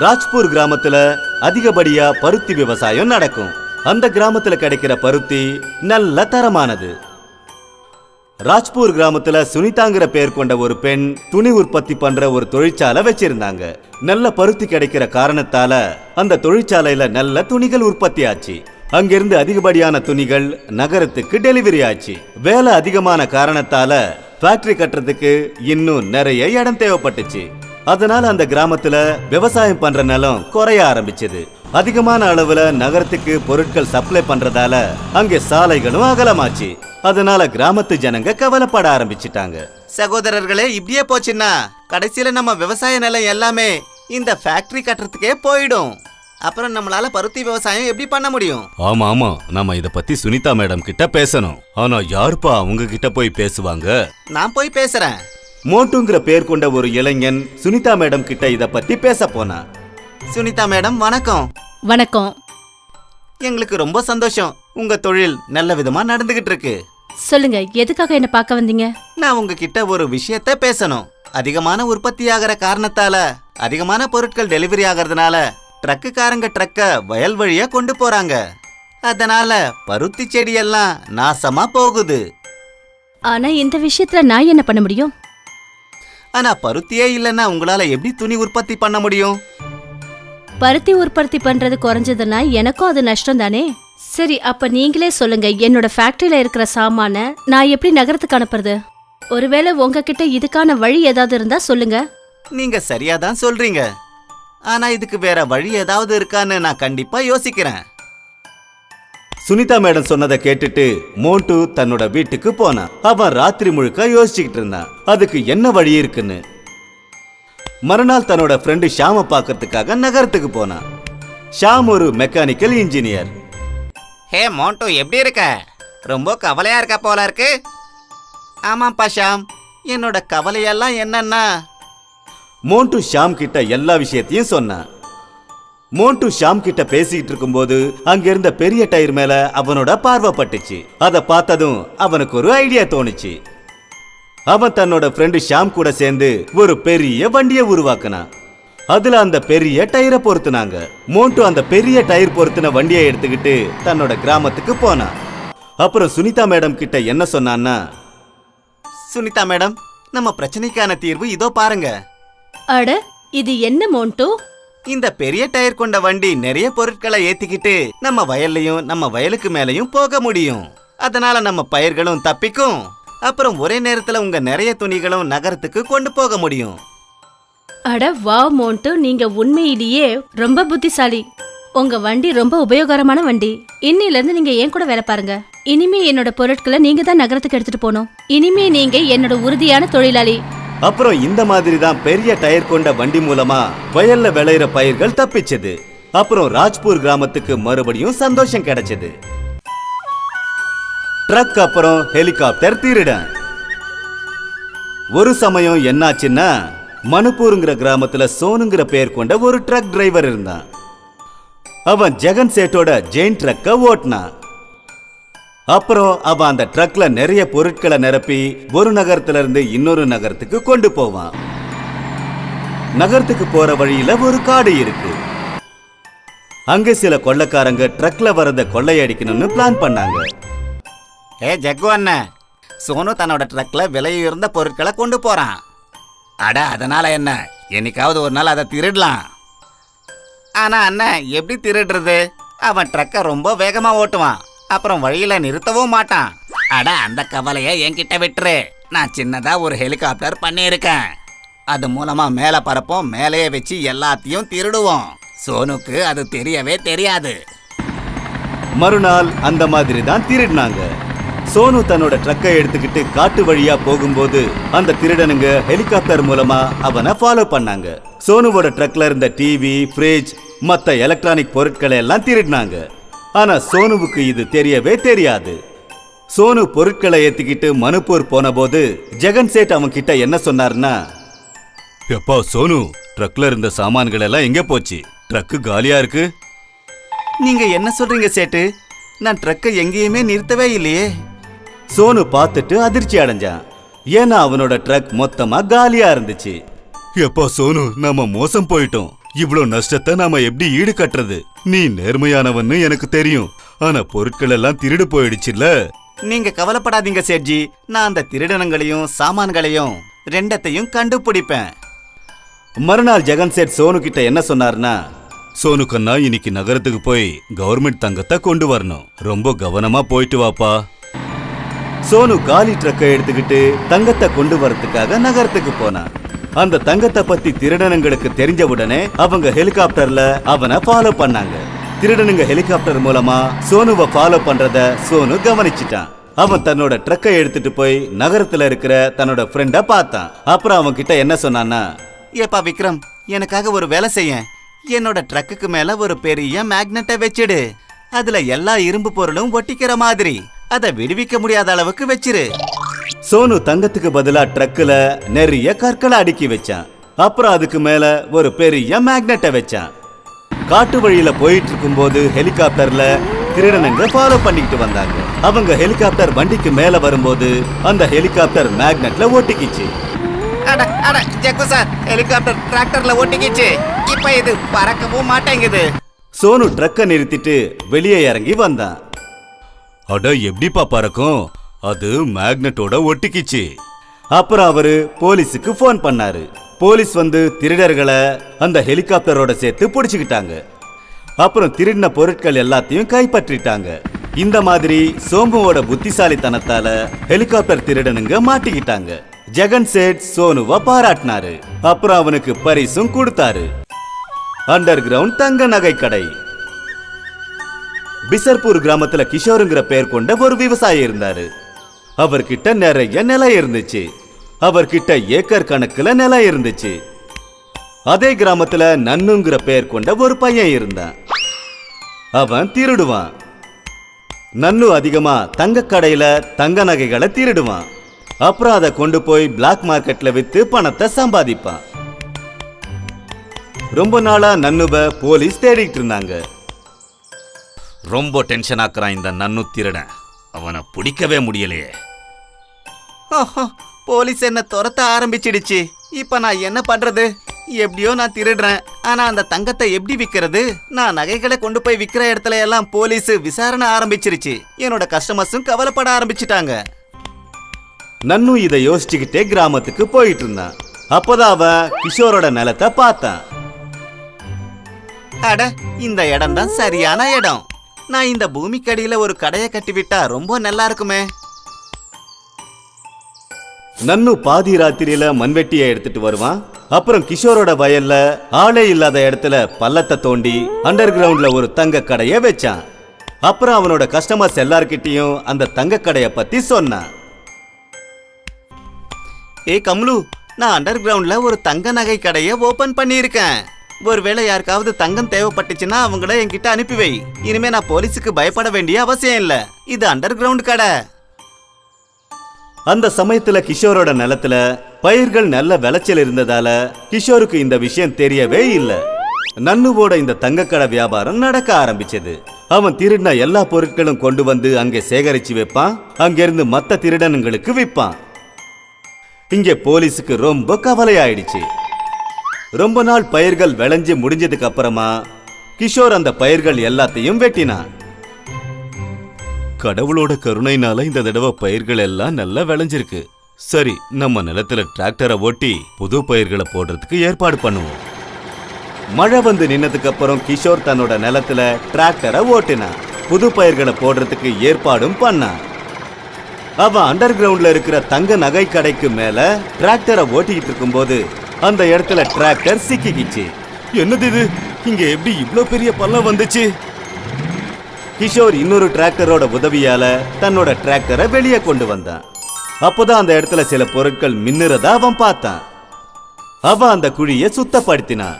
ராஜ்பூர் கிராமத்துல அதிகப்படியா பருத்தி விவசாயம் நடக்கும். அந்த கிராமத்துல கிடைக்கிற பருத்தி நல்ல தரமானது. ராஜ்பூர் கிராமத்துல சுனிதாங்கிற பேர் கொண்ட ஒரு பெண் துணி உற்பத்தி பண்ற ஒரு தொழிற்சாலை வச்சிருந்தாங்க. நல்ல பருத்தி கிடைக்கிற காரணத்தால அந்த தொழிற்சாலையில நல்ல துணிகள் உற்பத்தி ஆச்சு. அங்கிருந்து அதிகப்படியான துணிகள் நகரத்துக்கு டெலிவரி ஆச்சு. வேலை அதிகமான காரணத்தால ஃபேக்டரி கட்டுறதுக்கு இன்னும் நிறைய இடம் தேவைப்பட்டுச்சு. அதனால அந்த கிராமத்துல விவசாயம் பண்ற நிலம் குறைய ஆரம்பிச்சது. அதிகமான அளவுல நகரத்துக்கு பொருட்கள் சப்ளை பண்றதால அங்கே சாலைகளும் அகலமாச்சு. அதனால கிராமத்து ஜனங்க கவலைப்பட ஆரம்பிச்சிட்டாங்க. சகோதரர்களே இப்படியே போச்சுன்னா கடைசியில நம்ம விவசாய நிலம் எல்லாமே இந்த ஃபேக்டரி கட்டுறதுக்கே போயிடும். அப்புறம் நம்மளால பருத்தி விவசாயம் எப்படி பண்ண முடியும்? ஆமா ஆமா. நாம இத பத்தி சுனிதா மேடம் கிட்ட பேசணும். ஆனா யாருப்பா அவங்க கிட்ட போய் பேசுவாங்க? நான் போய் பேசுறேன். மோட்டுங்கிற பேர் கொண்ட ஒரு இளைஞன் சுனிதா மேடம் கிட்ட இத பத்தி பேச போனான் சுனிதா மேடம் வணக்கம். வணக்கம். எங்களுக்கு ரொம்ப சந்தோஷம். உங்க தொழில் நல்ல விதமா நடந்துகிட்டு இருக்கு. சொல்லுங்க எதுக்காக என்ன பார்க்க வந்தீங்க? நான் உங்ககிட்ட ஒரு விஷயத்த பேசணும். அதிகமான உற்பத்தி ஆகிற காரணத்தால அதிகமான பொருட்கள் டெலிவரி ஆகிறதுனால ட்ரக்குக்காரங்க ட்ரக்க வயல் வழியா கொண்டு போறாங்க. அதனால பருத்தி செடியெல்லாம் நாசமா போகுது. ஆனா இந்த விஷயத்துல நான் என்ன பண்ண முடியும்? ஆனா பருத்தியே இல்லைன்னா உங்களால எப்படி துணி உற்பத்தி பண்ண முடியும்? பருத்தி உற்பத்தி பண்றது குறைஞ்சதுன்னா எனக்கும் அது நஷ்டம் தானே? சரி அப்ப நீங்களே சொல்லுங்க என்னோட ஃபேக்டரியில இருக்கிற சாமான நான் எப்படி நகரத்துக்கு அனுப்புறது? ஒருவேளை உங்ககிட்ட இதுக்கான வழி ஏதாவது இருந்தா சொல்லுங்க. நீங்க சரியா தான் சொல்றீங்க. ஆனா இதுக்கு வேற வழி ஏதாவது இருக்கான்னு நான் கண்டிப்பா யோசிக்கிறேன். சுனிதா மேடம் சொன்னதை கேட்டுட்டு மோண்டு தன்னோட வீட்டுக்கு போனான் அவன் ராத்திரி முழுக்க யோசிச்சுக்கிட்டு இருந்தான் அதுக்கு என்ன வழி இருக்குன்னு? மறுநாள் தன்னோட ஃப்ரெண்டு ஷாம பார்க்கறதுக்காக நகரத்துக்கு போனான் ஷாம் ஒரு மெக்கானிக்கல் இன்ஜினியர் ஹே மோட்டோ எப்படி இருக்க? ரொம்ப கவலையா இருக்க போல இருக்கு. ஆமாப்பா ஷாம் என்னோட கவலையெல்லாம் என்னன்னா? மோண்டு ஷாம் கிட்ட எல்லா விஷயத்தையும் சொன்னான் மோண்டு ஷாம் கிட்ட பேசிக்கிட்டு இருக்கும்போது அங்க இருந்த பெரிய டயர் மேல அவனோட பார்வை பட்டுச்சு. அத பார்த்ததும் அவனுக்கு ஒரு ஐடியா தோணுச்சு. அவன் தன்னோட ஃப்ரெண்டு ஷாம் கூட சேர்ந்து ஒரு பெரிய வண்டியை உருவாக்குனான். அதுல அந்த பெரிய டயரை பொருத்துனாங்க. மோண்டு அந்த பெரிய டயர் பொருத்தின வண்டியை எடுத்துக்கிட்டு தன்னோட கிராமத்துக்கு போனான். அப்புறம் சுனிதா மேடம் கிட்ட என்ன சொன்னான்னா சுனிதா மேடம் நம்ம பிரச்சனைக்கான தீர்வு இதோ பாருங்க. அட இது என்ன மோண்டு இந்த பெரிய டயர் கொண்ட வண்டி நிறைய பொருட்களை ஏத்திக்கிட்டு நம்ம வயல்லையும் நம்ம வயலுக்கு மேலையும் போக முடியும். அதனால நம்ம பயிர்களும் தப்பிக்கும். அப்புறம் ஒரே நேரத்துல உங்க நிறைய துணிகளும் நகரத்துக்கு கொண்டு போக முடியும். அட வா மோண்டு நீங்க உண்மையிலேயே ரொம்ப புத்திசாலி. உங்க வண்டி ரொம்ப உபயோகரமான வண்டி. இன்னில இருந்து நீங்க ஏன் கூட வேலை பாருங்க. இனிமே என்னோட பொருட்களை நீங்க தான் நகரத்துக்கு எடுத்துட்டு போகணும். இனிமே நீங்க என்னோட உறுதியான தொழிலாளி. அப்புறம் இந்த மாதிரி தான் பெரிய டயர் கொண்ட வண்டி மூலமா வயல்ல விளையிற பயிர்கள் தப்பிச்சது. அப்புறம் ராஜ்பூர் கிராமத்துக்கு மறுபடியும் சந்தோஷம் கிடைச்சது. ட்ரக் அப்புறம் ஹெலிகாப்டர் திருடன். ஒரு சமயம் என்னாச்சுன்னா மணுப்பூருங்கிற கிராமத்துல சோனுங்கிற பேர் கொண்ட ஒரு ட்ரக் டிரைவர் இருந்தான். அவன் ஜெகன் சேட்டோட ஜெயின் ட்ரக்க ஓட்டினான். அப்புறம் அவன் அந்த ட்ரக்ல நிறைய பொருட்களை நிரப்பி ஒரு நகரத்துல இருந்து இன்னொரு நகரத்துக்கு கொண்டு போவான். நகரத்துக்கு போற வழியில ஒரு காடு இருக்கு. அங்க சில கொள்ளைக்காரங்க ட்ரக்ல வரத கொள்ளையடிக்கணும்னு பிளான் பண்ணாங்க. ஏ ஜக்கு அண்ணன் சோனு தன்னோட ட்ரக்ல விலையுயர்ந்த பொருட்களை கொண்டு போறான். அட அதனால என்ன? என்னைக்காவது ஒரு நாள் அதை திருடலாம். ஆனா அண்ணன் எப்படி திருடுறது? அவன் ட்ரக்கை ரொம்ப வேகமா ஓட்டுவான். அப்புறம் வழியில நிறுத்தவும் மாட்டான். அட அந்த கவலைய என்கிட்ட விட்டுரு. நான் சின்னதா ஒரு ஹெலிகாப்டர் பண்ணியிருக்கேன். அது மூலமா மேல பறப்போம் மேலேயே வச்சு எல்லாத்தையும் திருடுவோம். சோனுக்கு அது தெரியவே தெரியாது. மறுநாள் அந்த மாதிரி தான் திருடினாங்க. சோனு தன்னோட ட்ரக்கை எடுத்துக்கிட்டு காட்டு வழியா போகும்போது அந்த திருடனுங்க ஹெலிகாப்டர் மூலமா அவனை ஃபாலோ பண்ணாங்க. சோனுவோட ட்ரக்ல இருந்த டிவி ஃப்ரிட்ஜ் மற்ற எலக்ட்ரானிக் பொருட்களை எல்லாம் திருடினாங்க. ஆனா சோனுவுக்கு இது தெரியவே தெரியாது. சோனு பொருட்களை ஏத்திக்கிட்டு மனுப்பூர் போனபோது ஜெகன் சேட் அவன் கிட்ட என்ன சொன்னார்னா எப்பா சோனு ட்ரக்ல இருந்த சாமான்கள் எல்லாம் எங்க போச்சு? ட்ரக்கு காலியா இருக்கு? நீங்க என்ன சொல்றீங்க சேட்டு? நான் ட்ரக்கை எங்கேயுமே நிறுத்தவே இல்லையே. சோனு பார்த்துட்டு அதிர்ச்சி அடைஞ்சான். ஏன்னா அவனோட ட்ரக் மொத்தமா காலியா இருந்துச்சு. எப்பா சோனு நாம மோசம் போயிட்டோம். இவ்வளோ நஷ்டத்தை நாம எப்படி ஈடு கட்டுறது நீ நேர்மையானவன்னு எனக்கு தெரியும். ஆனா பொருட்கள் எல்லாம் திருடு போயிடுச்சுல்ல? நீங்க கவலைப்படாதீங்க சேட்ஜி. நான் அந்த திருடனங்களையும் சாமான்களையும் ரெண்டத்தையும் கண்டுபிடிப்பேன். மறுநாள் ஜெகன் சேட் சோனு கிட்ட என்ன சொன்னார்னா சோனு கண்ணா இன்னைக்கு நகரத்துக்கு போய் கவர்மெண்ட் தங்கத்தை கொண்டு வரணும். ரொம்ப கவனமா போயிட்டு வாப்பா. சோனு காலி ட்ரக்கை எடுத்துக்கிட்டு தங்கத்தை கொண்டு வரதுக்காக நகரத்துக்கு போனான். அந்த தங்கத்தை பத்தி திருடனுங்களுக்கு தெரிஞ்ச உடனே அவங்க ஹெலிகாப்டர்ல அவனை ஃபாலோ பண்ணாங்க. திருடனுங்க ஹெலிகாப்டர் மூலமா சோனுவை ஃபாலோ பண்றத சோனு கவனிச்சிட்டான். அவன் தன்னோட ட்ரக்கை எடுத்துட்டு போய் நகரத்துல இருக்கிற தன்னோட ஃப்ரெண்ட பார்த்தான். அப்புறம் அவன் கிட்ட என்ன சொன்னான்னா ஏப்பா விக்ரம் எனக்காக ஒரு வேலை செய்ய. என்னோட ட்ரக்குக்கு மேல ஒரு பெரிய மேக்னெட்டை வச்சிடு. அதுல எல்லா இரும்பு பொருளும் ஒட்டிக்கிற மாதிரி. அதை விடுவிக்க முடியாத அளவுக்கு வச்சிரு. சோனு தங்கத்துக்கு பதிலா ட்ரக்குல நிறைய கற்களை அடுக்கி வச்சான். அப்புறம் அதுக்கு மேல ஒரு பெரிய மேக்னெட்டை வச்சான். காட்டு வழியில போயிட்டு இருக்கும்போது ஹெலிகாப்டர்ல திருடனுங்க ஃபாலோ பண்ணிக்கிட்டு வந்தாங்க. அவங்க ஹெலிகாப்டர் வண்டிக்கு மேல வரும்போது அந்த ஹெலிகாப்டர் மேக்னெட்ல ஒட்டிக்கிச்சு. அட அட ஜக்கு சார் ஹெலிகாப்டர் டிராக்டர்ல ஒட்டிக்கிச்சு. இப்ப இது பறக்கவும் மாட்டேங்குது. சோனு ட்ரக்கை நிறுத்திட்டு வெளியே இறங்கி வந்தான். அட எப்படிப்பா பறக்கும்? அது மேக்னெட்டோட ஒட்டிக்கிச்சு. அப்புறம் அவரு போலீஸுக்கு ஃபோன் பண்ணாரு. போலீஸ் வந்து திருடர்களை அந்த ஹெலிகாப்டரோட சேர்த்து பிடிச்சிக்கிட்டாங்க. அப்புறம் திருடின பொருட்கள் எல்லாத்தையும் கைப்பற்றிட்டாங்க. இந்த மாதிரி சோம்புவோட புத்திசாலித்தனத்தால ஹெலிகாப்டர் திருடனுங்க மாட்டிக்கிட்டாங்க. ஜெகன் சேட் சோனுவை பாராட்டினாரு. அப்புறம் அவனுக்கு பரிசும் கொடுத்தாரு. அண்டர் கிரவுண்ட் தங்க நகை கடை. பிசர்பூர் கிராமத்துல கிஷோருங்கிற பெயர் கொண்ட ஒரு விவசாயி இருந்தாரு. அவர்கிட்ட நிறைய நிலம் இருந்துச்சு. அவர்கிட்ட ஏக்கர் கணக்குல நிலம் இருந்துச்சு. அதே கிராமத்துல நன்னுங்கிற பெயர் கொண்ட ஒரு பையன் இருந்தான். அவன் திருடுவான். நன்னு அதிகமா தங்க கடையில தங்க நகைகளை திருடுவான். அப்புறம் அதை கொண்டு போய் பிளாக் மார்க்கெட்ல வித்து பணத்தை சம்பாதிப்பான். ரொம்ப நாளா நன்னுவ போலீஸ் தேடிட்டு இருந்தாங்க. ரொம்ப டென்ஷன் ஆக்குறான் இந்த நன்னு திருடன். அவனை பிடிக்கவே முடியலையே. ஓஹோ போலீஸ் என்ன துரத்த ஆரம்பிச்சிடுச்சு. இப்ப நான் என்ன பண்றது? எப்படியோ நான் திருடுறேன். ஆனா அந்த தங்கத்தை எப்படி விக்கிறது? நான் நகைகளை கொண்டு போய் விக்கிற இடத்துல எல்லாம் போலீஸ் விசாரணை ஆரம்பிச்சிருச்சு. என்னோட கஸ்டமர்ஸும் கவலைப்பட ஆரம்பிச்சிட்டாங்க. நன்னு இதை யோசிச்சுக்கிட்டே கிராமத்துக்கு போயிட்டு இருந்தான். அப்பதான் அவன் கிஷோரோட நிலத்தை பார்த்தான். அட இந்த இடம் தான் சரியான இடம். நான் இந்த பூமிக்கடியில ஒரு கடையை கட்டிவிட்டா ரொம்ப நல்லா இருக்குமே. நன்னு பாதி ராத்திரியில மண்வெட்டியை எடுத்துட்டு வருவான். அப்புறம் கிஷோரோட வயல்ல ஆளே இல்லாத இடத்துல பள்ளத்தை தோண்டி அண்டர் கிரவுண்ட்ல ஒரு தங்க கடையை வச்சான். அப்புறம் அவனோட கஸ்டமர்ஸ் எல்லார்கிட்டயும் அந்த தங்க கடைய பத்தி சொன்னான். ஏ கம்லு நான் அண்டர் கிரவுண்ட்ல ஒரு தங்க நகை கடையை ஓபன் பண்ணியிருக்கேன். ஒருவேளை யாருக்காவது தங்கம் தேவைப்பட்டுச்சுன்னா அவங்கள என்கிட்ட அனுப்பி வை. இனிமே நான் போலீஸுக்கு பயப்பட வேண்டிய அவசியம் இல்ல. இது அண்டர் கிரவுண்ட் கடை. அந்த சமயத்துல கிஷோரோட நிலத்துல பயிர்கள் நல்ல விளைச்சல் இருந்ததால கிஷோருக்கு இந்த விஷயம் தெரியவே இல்லை. நன்னுவோட இந்த தங்கக்கடை வியாபாரம் நடக்க ஆரம்பிச்சது. அவன் திருடின எல்லா பொருட்களும் கொண்டு வந்து அங்கே சேகரிச்சு வைப்பான். அங்கிருந்து மற்ற திருடனுங்களுக்கு விற்பான் இங்கே போலீஸுக்கு ரொம்ப கவலையாயிடுச்சு. ரொம்ப நாள் பயிர்கள் விளைஞ்சு முடிஞ்சதுக்கு அப்புறமா கிஷோர் அந்த பயிர்கள் எல்லாத்தையும் வெட்டினான். கடவுளோட கருணைனால இந்த தடவை பயிர்கள் எல்லாம் நல்லா விளைஞ்சிருக்கு. சரி நம்ம நிலத்துல டிராக்டரை ஓட்டி புது பயிர்களை போடுறதுக்கு ஏற்பாடு பண்ணுவோம். மழை வந்து நின்னதுக்கு அப்புறம் கிஷோர் தன்னோட நிலத்துல டிராக்டரை ஓட்டினான். புது பயிர்களை போடுறதுக்கு ஏற்பாடும் பண்ணான். அவன் அண்டர் கிரவுண்ட்ல இருக்கிற தங்க நகை கடைக்கு மேல டிராக்டரை ஓட்டிக்கிட்டு இருக்கும்போது அந்த இடத்துல டிராக்டர் சிக்கிக்கிச்சு. என்னது இது? இங்க எப்படி இவ்ளோ பெரிய பள்ளம் வந்துச்சு? கிஷோர் இன்னொரு டிராக்டரோட உதவியால தன்னோட டிராக்டரை வெளியே கொண்டு வந்தான். அப்போதான் அந்த இடத்துல சில பொருட்கள் மின்னுறத அவன் பார்த்தான். அவன் அந்த குழியை சுத்தப்படுத்தினான்.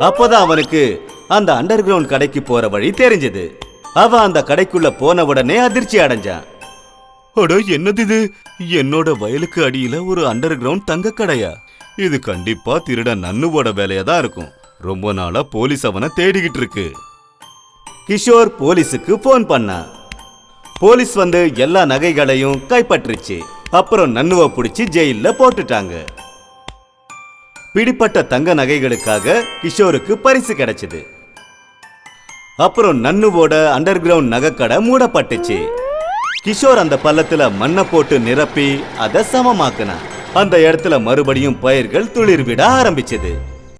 அப்போதான் அவனுக்கு அந்த அண்டர் கிரவுண்ட் கடைக்கு போற வழி தெரிஞ்சது. அவன் அந்த கடைக்குள்ள போன உடனே அதிர்ச்சி அடைஞ்சான். அடோ என்னது இது? என்னோட வயலுக்கு அடியில ஒரு அண்டர் கிரவுண்ட் தங்க கடையா? இது கண்டிப்பா திருட நன்னுவோட வேலையா தான் இருக்கும். ரொம்ப நாளா போலீஸ் அவனை தேடிக்கிட்டு இருக்கு. கிஷோர் போலீஸுக்கு ஃபோன் பண்ணான் போலீஸ் வந்து எல்லா நகைகளையும் கைப்பற்றுச்சு. அப்புறம் நன்னுவை பிடிச்சி ஜெயில போட்டுட்டாங்க. பிடிப்பட்ட தங்க நகைகளுக்காக கிஷோருக்கு பரிசு கிடைச்சது. அப்புறம் நன்னுவோட அண்டர் கிரவுண்ட் நகைக்கடை மூடப்பட்டுச்சு. கிஷோர் அந்த பள்ளத்துல மண்ணை போட்டு நிரப்பி அதை சமமாக்குனான். அந்த இடத்துல மறுபடியும் பயிர்கள் துளிர் விட ஆரம்பிச்சது.